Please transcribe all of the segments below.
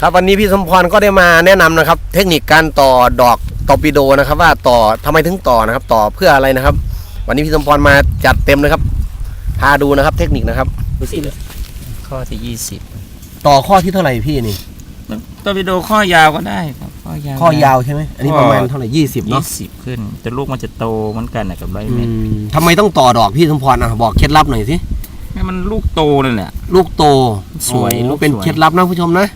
ครับวันนี้พี่สมพรก็ได้มาแนะนำนะครับ เทคนิคการต่อดอกตอร์ปิโดนะครับ ว่าต่อทำไมถึงต่อนะครับ ต่อเพื่ออะไรนะครับ วันนี้พี่สมพรมาจัดเต็มเลยครับพาดูนะครับ เทคนิคนะครับดูสิข้อที่ยี่สิบต่อข้อที่เท่าไหร่พี่นี่ตัววิดีโอข้อยาวก็ได้ครับข้อยาวข้อยาวใช่ไหมอันนี้ประมาณเท่าไหร่ยี่สิบยี่เนาะสิบขึ้น แต่ลูกมันจะโตเหมือนกันนะกับไรอืเม็ดมทำไมต้องต่อดอกพี่สมพรอะบอกเคล็ดลับหน่อยสิให้มันลูกโตเลยแหละลูกโตสวยโอ้ลูกเป็นสวยเคล็ดลับนะผู้ชมนะ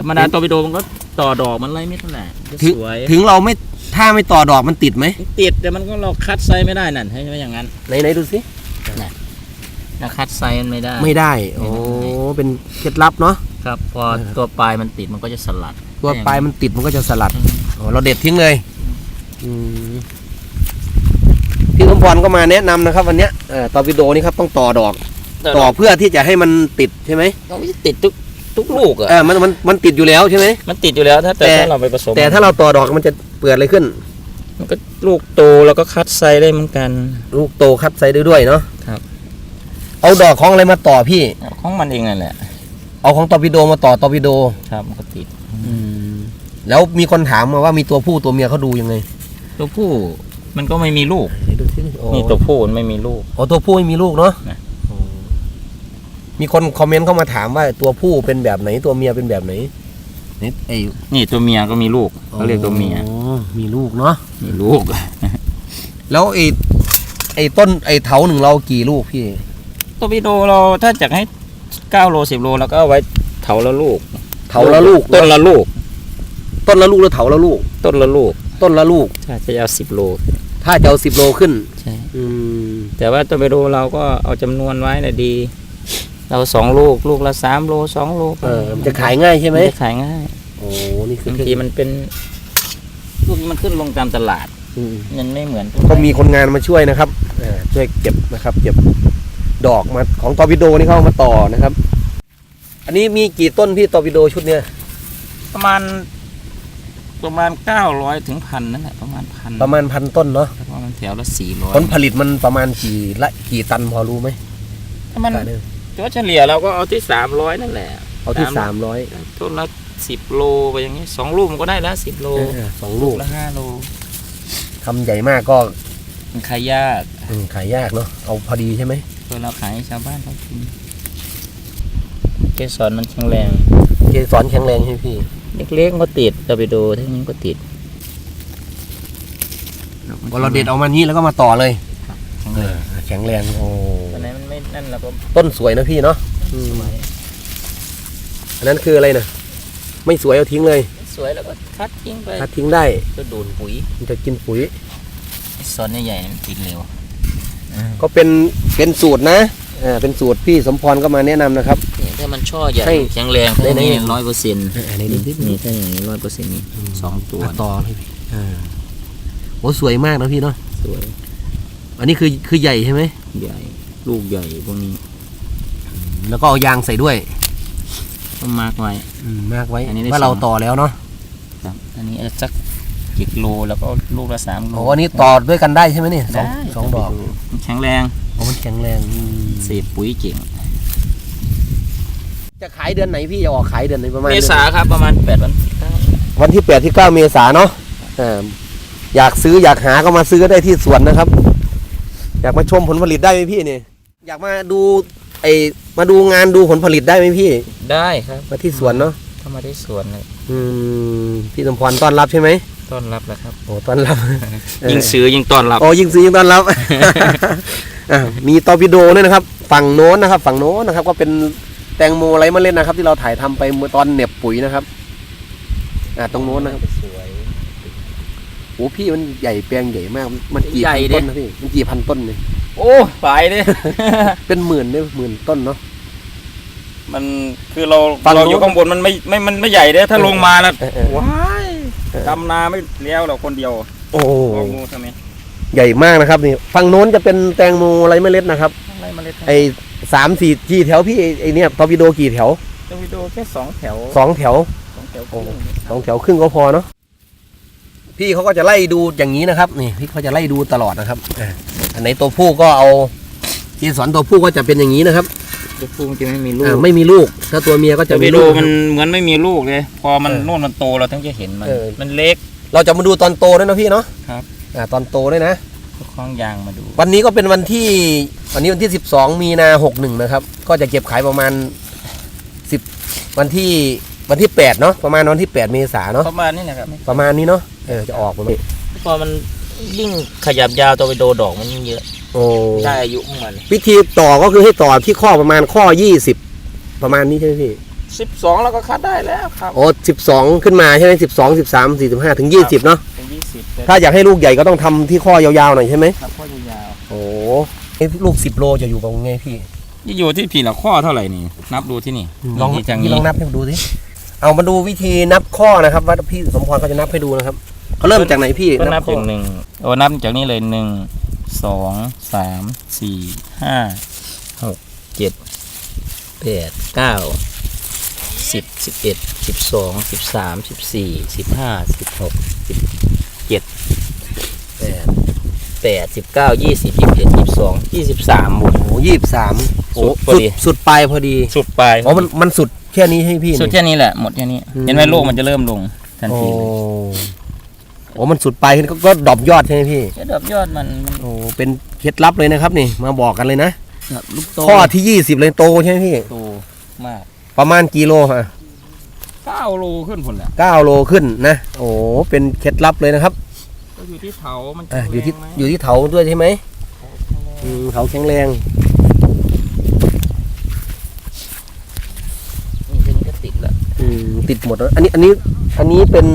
ธรรมดาตัววิดีโอมันก็ต่อดอกมันไรเม็ดนั่นแหละจะถึงสวยถึงเราไม่ถ้าไม่ต่อดอกมันติดไหมติดแต่มันก็เราคัดไซส์ไม่ได้นั่นให้ไหมอย่างนั้นไหนไหนดูสิเราคัดไซส์มันไม่ได้ ไม่ได้โอ้เป็นเคล็ดลับเนาะครับ พอตัวปลายมันติดมันก็จะสลัดตัวปลายมันติดมันก็จะสลัดอืมอ๋อเราเด็ดทิ้งเลยอืมพี่สมพรก็มาแนะนำนะครับ วันเนี้ยเอ่อตอร์ปิโดนี่ครับต้องต่อดอก ต่อเพื่อที่จะให้มันติดใช่ไหมเราไม่ได้ติดทุก ทุกลูกอะเออมันมันมันติดอยู่แล้วใช่ไหมมันติดอยู่แล้วถ้าแต่แต่ถ้าเราไปผสม แต่ถ้าเราต่อดอกมันจะเปิดอะไรขึ้น มันก็ลูกโตแล้วก็คัดไซส์ได้เหมือนกัน ลูกโตคัดไซส์ได้ด้วยเนาะครับ เอาดอกของอะไรมาต่อพี่ของมันเองนั่นแหละ เอาของตอร์ปิโดมาต่อตอร์ปิโดครับมันก็ติดแล้วมีคนถามมาว่ามีตัวผู้ตัวเมียเขาดูยังไง ตัวผู้มันก็ไม่มีลูกดูสิโอ้นี่ตัวผู้มันไม่มีลูกอ๋อตัวผู้ไม่มีลูกเนาะนะโอ้ มีคนคอมเมนต์เข้ามาถามว่าตัวผู้เป็นแบบไหนตัวเมียเป็นแบบไหนนี่ไอ้นี่ตัวเมียก็มีลูกเขาเรียกตัวเมียอ๋อมีลูกเนาะมีลูก แล้วไอ้ไอ้ต้นไอ้เถาหนึ่งเรากี่ลูกพี่ ตัววิโดเราถ้าจะให้เก้าโลสิบโลเราก็เอาไว้เถาละลูก เถาละลูก ต้นละลูก ต้นละลูกหรือเถาละลูก ต้นละลูก ต้นละลูกถ้าจะเอาสิบโล ถ้าจะเอาสิบโลขึ้นใช่อืมแต่ว่าตัววิโดเราก็เอาจำนวนไว้นะดี เราสองลูกลูกละสามโลสองโลเออมันจะขายง่ายใช่ไหมนจะขายง่ายโอ้นี่คือบางทีมันเป็นลูกนี้มันขึ้นลงตามตลาดอืมมันไม่เหมือนก็มีคนงานมาช่วยนะครับเอ่อช่วยเก็บนะครับ เก็บดอกมาของตอร์ปิโดนี่เขาเอามาต่อนะครับ อันนี้มีกี่ต้นพี่ตอร์ปิโดชุดเนี้ยประมาณ ประมาณเก้าร้อยถึงพันนั่นแหละประมาณพันประมาณพันต้นเนาะประมาณแถวละสี่ร้อยผลผลิตมันประมาณกี่ละกี่ตันพอรู้ไหมถ้ามันกะได้ ไหมตัวเฉลี่ยเราก็เอาที่สามร้อยนั่นแหละ เอาที่สาสามมร้อยต้นละสิบโลไปอย่างนี้สองลูกมันก็ได้แล้วสิบโลสองลูกละห้าโลทำใหญ่มากก็มันขายยากอืมขายยากเนาะเอาพอดีใช่ไหมตัวเราขายให้ชาวบ้านเขากินเกสรมันแข็งแรงเกสรแข็งแรงใช่ไหมพี่ เล็กๆมันก็ติดเราไปดูที่นี้ก็ติดพอเราเด็ดเอามานี้แล้วก็มาต่อเลยแข็งแรงแข็งแรงโอ้ ตอนไหนมันไม่นั่นเราก็ต้นสวยนะพี่เนาะอืมสวยอันนั้นคืออะไรนะไม่สวยเอาทิ้งเลยสวยแล้วก็คัดทิ้งไปถ้าทิ้งได้ก็ดูดปุ๋ยมันจะกินปุ๋ยไอ้ซอนใหญ่ๆมันติดเร็วก็เป็นเป็นสูตรนะอ่าเป็นสูตรพี่สมพรก็มาแนะนำนะครับเนี่ยถ้ามันช่อใหญ่ให้แข็งแรงได้ได้ได้นี่ร้อยเปอร์เซ็นต์อันนี้นี่ดูสินี่ถ้าอย่างนี้ร้อยเปอร์เซ็นต์นี่สองตัวต่อเลยพี่อ่าโอ้สวยมากนะพี่เนาะสวย อันนี้คือคือใหญ่ใช่ไหมใหญ่ ลูกใหญ่พวกนี้แล้วก็เอายางใส่ด้วยต้องมากไว้ อืมมากไว้อันนี้ได้ว่าเราสอง ต่อแล้วเนาะครับ อันนี้สักกิโลแล้วก็ลูกละสามโลโอ้อันนี้ต่อด้วยกันได้ใช่ไหมเนี่ยสองได้สองดอกมันแข็งแรงโอ้มันแข็งแรงอืมเสพปุ๋ยเก่งจะขายเดือนไหนพี่จะออกขายเดือนไหนประมาณเมดือนษาครับประมาณแปดวันเก้าวันที่แปดที่เก้าเมษาเนาะอ่าอยากซื้ออยากหาก็มาซื้อได้ที่สวนนะครับ อยากมาชมผลผลิตได้ไหมพี่เนี่ย อยากมาดูไอมาดูงานดูผลผลิตได้ไหมพี่ ได้ครับมาที่สวนเนาะเข้ามาที่สวนเลยอืมพี่สมพรต้อนรับใช่ไหมต้อนรับแล้วครับ โอ้ต้อนรับยิ่งซื้อยิ่งต้อนรับ โอ้ยิ่งซื้อยิ่งต้อนรับอะมีตอร์ปิโดด้วยนะครับ ฝั่งโน้นนะครับ ฝั่งโน้นนะครับ ก็เป็นแตงโมไรเมล็ดนะครับ ที่เราถ่ายทำไปเมื่อตอนเหน็บปุ๋ยนะครับ อ่าตรงโน้นนะครับสวย โอ้พี่มันใหญ่แปลงใหญ่มาก มันกี่ใหญ่พันดิ ต้นนะพี่มันกี่พันต้นเนี่ย โอ้ไปเลย เป็นหมื่นเนี่ยหมื่นต้นเนาะ มันคือเราฝั่งเราอยู่นู้นข้างบนมันไม่ไม่มันไม่ใหญ่เด้ถ้าลงมาแล้วเออเออ ว้ายเออดำนาไม่เลี้ยวเราคนเดียวโอ้ลองดูทำไมใหญ่มากนะครับนี่ฝั่งโน้นจะเป็นแตงโมไรเมล็ดนะครับ อะไรเมาเล็ดไอ้สามสี่กี่แถวพี่ไอ้ไอ้เนี่ยตอร์ปิโดกี่แถวจะวิดีโอแค่สองแถวสองแถว สองแถวโอ้สองแถวครึ่งก็พอเนาะ พี่เขาก็จะไล่ดูอย่างนี้นะครับ นี่พี่เขาจะไล่ดูตลอดนะครับอ่าอันไหนตัวผู้ก็เอาที่สอนตัวผู้ก็จะเป็นอย่างนี้นะครับตัวผู้มันจะไม่มีลูกอ่าไม่มีลูก ถ้าตัวเมียก็จะจะไปมีดูลูกมันเหมือนไม่มีลูกเลย พอมันเออนู่นมันโตเราถึงจะเห็นมันเออมันเล็ก เราจะมาดูตอนโตด้วยนะพี่เนาะครับอ่าตอนโตด้วยนะคล้องยางมาดู วันนี้ก็เป็นวันที่วันนี้วันที่ 12 มีนา61นะครับ ก็จะเก็บขายประมาณ 10 วันที่ วันที่8เนาะประมาณวันที่8เมษาเนาะประมาณนี้นะครับประมาณนี้เนาะเออจะออกประมาณพอมันยิ่งขยับยาวตัวไปโดดอกมันยิ่งเยอะโอ้ได้อายุของมันวิธีต่อก็คือให้ต่อที่ข้อประมาณข้อ20ประมาณนี้ใช่ไหมพี่สิบสองแล้วก็คัดได้แล้วครับโอ้12ขึ้นมาใช่ไหม12 13 45ถึง20เนาะเป็นยี่สิบถ้าอยากให้ลูกใหญ่ก็ต้องทำที่ข้อยาวๆหน่อยใช่ไหมครับข้อยาวโอ้ไอ้ลูก10โลจะอยู่ตรงไงพี่ๆนี่อยู่ที่ผีละข้อเท่าไหร่นี่ นับดูที่นี่ลองที่ทางพี่นี้ลองนับให้ดูสิ เอามาดูวิธีนับข้อนะครับว่าพี่สมพรเขาจะนับให้ดูนะครับเขาเริ่มจากไหนพี่ก็นับข้อจากหนึ่งโอ้นับจากนี้เลยหนึ่งสองสามสี่ห้าหกเจ็ดแปดเก้าสิบสิบเอ็ดสิบสองสิบสามสิบสี่สิบห้าสิบหกสิบเจ็ดแปดแปดสิบเก้ายี่สิบยี่สิบเอ็ดยี่สิบสองยี่สิบสามหมดโอ้ยี่สิบสามโอ้สุดพอสุดดีสุดปลายพอดีสุดปลายอ๋อมันมันสุด แค่นี้ให้พี่สุดนี่แค่นี้แหละหมดแค่นี้อืมเห็นไหมโลกมันจะเริ่มลงทันโอ้ทีเลยโอ้มันสุดปลายก็ก็ดรอปยอดใช่ไหมพี่แค่ดอกยอดมันมันโอ้เป็นเคล็ดลับเลยนะครับนี่มาบอกกันเลยนะแบบลูกโตข้อที่ยี่สิบเลยโตใช่ไหมพี่ โตมากประมาณกิโลฮะเก้าโลขึ้นผลแหละเก้าโลขึ้นนะโอ้เป็นเคล็ดลับเลยนะครับก็อยู่ที่เถามันอะอยู่ที่แข็งแรงไหมอยู่ที่เถาด้วยใช่ไหมอืมเขาแข็งแรง นี่ตัวนี้ก็ติดแล้ว อืม ติดหมดแล้วอันนี้อันนี้อันนี้เป็น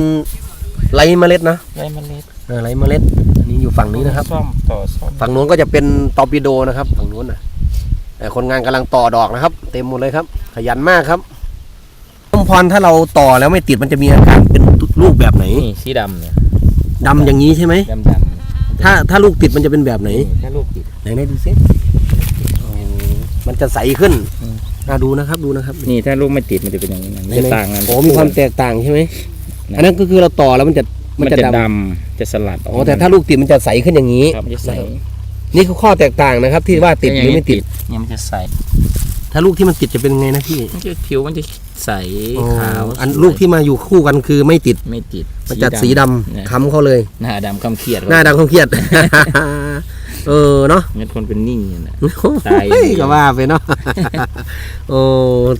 ไรเมล็ดนะได้เมล็ดเออไรเมล็ด อันนี้อยู่ฝั่งนี้นะครับ ซ่อมต่อซ่อมฝั่งนู้นก็จะเป็นตอร์ปิโดนะครับ ฝั่งนู้นนะแต่คนงานกำลังต่อดอกนะครับ เต็มหมดเลยครับ ขยันมากครับต้มพรถ้าเราต่อแล้วไม่ติดมันจะมีอาการเป็นรูปแบบไหนนี่สีดำเนี่ยดำอย่างนี้ใช่ไหมดำดำถ้าถ้าลูกติดมันจะเป็นแบบไหน ถ้าลูกติดไหนไหนดูซิอ๋อมันจะใสขึ้น อืมอ่าดูนะครับดูนะครับนี่ถ้าลูกไม่ติดมันจะเป็นอย่างนี้นะมันจะต่างกันโอ้มีความแตกต่างใช่ไหมอันนั้นก็คือเราต่อแล้วมันจะมันจะดำดำจะสลัดออกอ๋อแต่ถ้าลูกติดมันจะใสขึ้นอย่างนี้ครับมันจะใสนี่คือข้อแตกต่างนะครับ ที่ว่าติดหรือไม่ติดเนี่ยมันจะใสถ้าลูกที่มันติดจะเป็นไงนะพี่มันจะผิวมันจะใสอ๋อขาวอันสวยลูกที่มาอยู่คู่กันคือไม่ติดไม่ติดมันจะสีดำเนี่ยค้ำเขาเลยหน้าดำคำเครียดหน้าดำเขาเครียด เออเนาะเงินคนเป็นนิ่งเนี่ยนะตายเฮ้ยก็ว่าไปเนาะ โอ้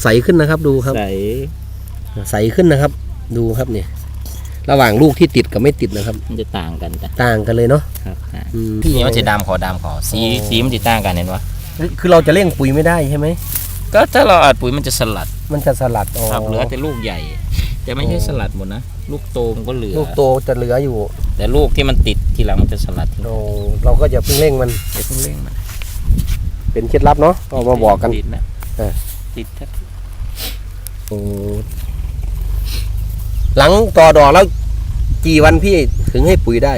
ใสขึ้นนะครับดูครับ ใสใสขึ้นนะครับ ดูครับเนี่ยระหว่างลูกที่ติดกับไม่ติดนะครับ มันจะต่างกันจ้ะต่างกันเลยเนาะครับต่างอืมนี่มันจะดำขอดำขอสีอ๋อ สีมันจะต่างกันเห็นปะคือเราจะเร่งปุ๋ยไม่ได้ใช่ไหมก็ถ้าเราอัดปุ๋ยมันจะสลัดมันจะสลัดอ๋อครับเหลือแต่ลูกใหญ่ แต่ไม่ใช่อ๋อสลัดหมดนะ ลูกโตมันก็เหลือ ลูกโตจะเหลืออยู่แต่ลูกที่มันติดทีหลังมันจะสลัดทิ้งโอ้เราก็จะเพิ่งเร่งมันอย่าเพิ่งเร่งมันเป็นเคล็ดลับเนาะเอามาบอกกัน ติดนะเออ ติดครับโอ้หลังต่อดอกแล้วกี่วันพี่ถึงให้ปุ๋ยได้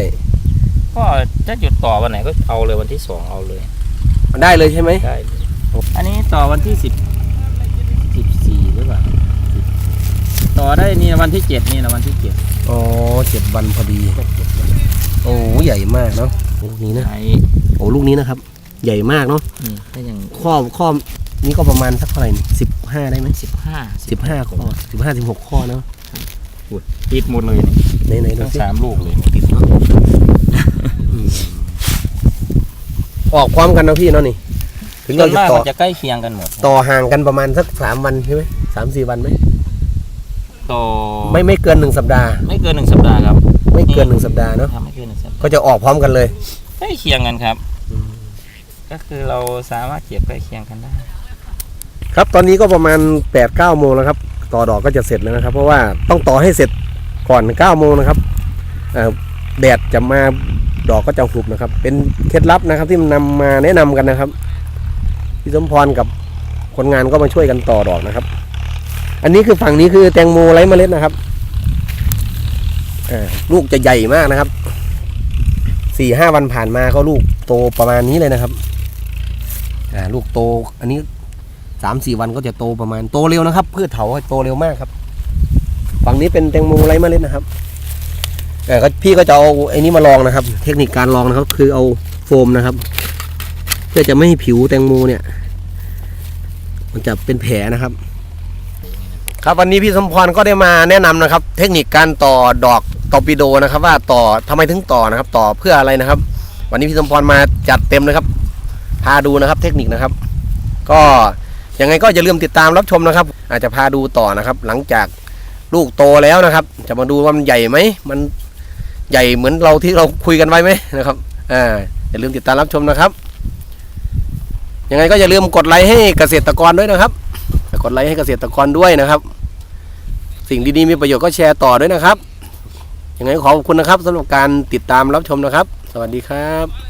ก็ถ้าหยุดต่อวันไหนก็เอาเลยวันที่สองเอาเลย ได้เลยใช่ไหมได้เลยอันนี้ต่อวันที่สิบสิบสี่หรือเปล่า ต่อได้นี่นะวันที่เจ็ดนี่นะวันที่เจ็ดอ๋อเจ็ดวันพอดี โอ้ใหญ่มากเนาะลูกนี้นะไอ้โอ้ลูกนี้นะครับ ใหญ่มากเนาะนี่ก็ยังข้อข้อนี้ก็ประมาณสักเท่าไหร่สิบห้าได้ไหมสิบห้าสิบห้าข้อสิบห้าสิบหกข้อเนาะติดหมดเลยนี่ไหนไหนดูทั้งสิสามลูกเลยติดเนาะอืมออกพร้อมกันเนาะพี่เนาะนี่ ถึงส่เราวนจะมากต่อมันจะใกล้เคียงกันหมดต่อห่างกันประมาณสักสามวันใช่ไหมสามสี่วันไหม ต่อไม่ไม่เกินหนึ่งสัปดาห์ ไม่เกินหนึ่งสัปดาห์ครับไม่เกินหนึ่งสัปดาห์เนาะครับไม่เกินหนึ่งสัปดาห์ก็จะออกพร้อมกันเลยใกล้เคียงกันครับ ก็คือเราสามารถเก็บใกล้เคียงกันได้ ครับตอนนี้ก็ประมาณ8ปดเก้าโมงแล้วครับ ต่อดอกก็จะเสร็จแล้วนะครับ เพราะว่าต้องต่อให้เสร็จก่อน9ก้าโมงนะครับเอ่อแดดจะมาดอกก็จะหุบนะครับ เป็นเคล็ดลับนะครับที่นำมาแนะนำกันนะครับพี่สมพรกับคนงานก็มาช่วยกันต่อดอกนะครับ อันนี้คือฝั่งนี้คือแตงโมไร้เมล็ดนะครับอ่าลูกจะใหญ่มากนะครับสี่ห้าวันผ่านมาก็ลูกโตประมาณนี้เลยนะครับอ่าลูกโตอันนี้สามสี่วันก็จะโตประมาณโตเร็วนะครับพืชเถาโตเร็วมากครับ ฝั่งนี้เป็นแตงโมไร้เมล็ดนะครับแต่ก็พี่ก็จะเอาไอ้นี้มาลองนะครับ เทคนิคการลองนะครับ คือเอาโฟมนะครับ เพื่อจะไม่ให้ผิวแตงโมเนี่ย มันจะเป็นแผลนะครับ ครับวันนี้พี่สมพรก็ได้มาแนะนำนะครับ เทคนิคการต่อดอกตอปิโดนะครับ ว่าต่อทำไมถึงต่อนะครับ ต่อเพื่ออะไรนะครับ วันนี้พี่สมพรมาจัดเต็มเลยครับพาดูนะครับเทคนิคนะครับ ก็ยังไงก็อย่าลืมติดตามรับชมนะครับ อาจจะพาดูต่อนะครับ หลังจากลูกโตแล้วนะครับ จะมาดูว่ามันใหญ่ไหมมันใหญ่เหมือนเราที่เราคุยกันไว้ไหมนะครับอ่าอย่าลืมติดตามรับชมนะครับยังไงก็อย่าลืมกดไลค์ให้เกษตรกรด้วยนะครับกดไลค์ให้เกษตรกรด้วยนะครับ สิ่งดีๆมีประโยชน์ก็แชร์ต่อด้วยนะครับยังไงขอขอบคุณนะครับสำหรับการติดตามรับชมนะครับ สวัสดีครับ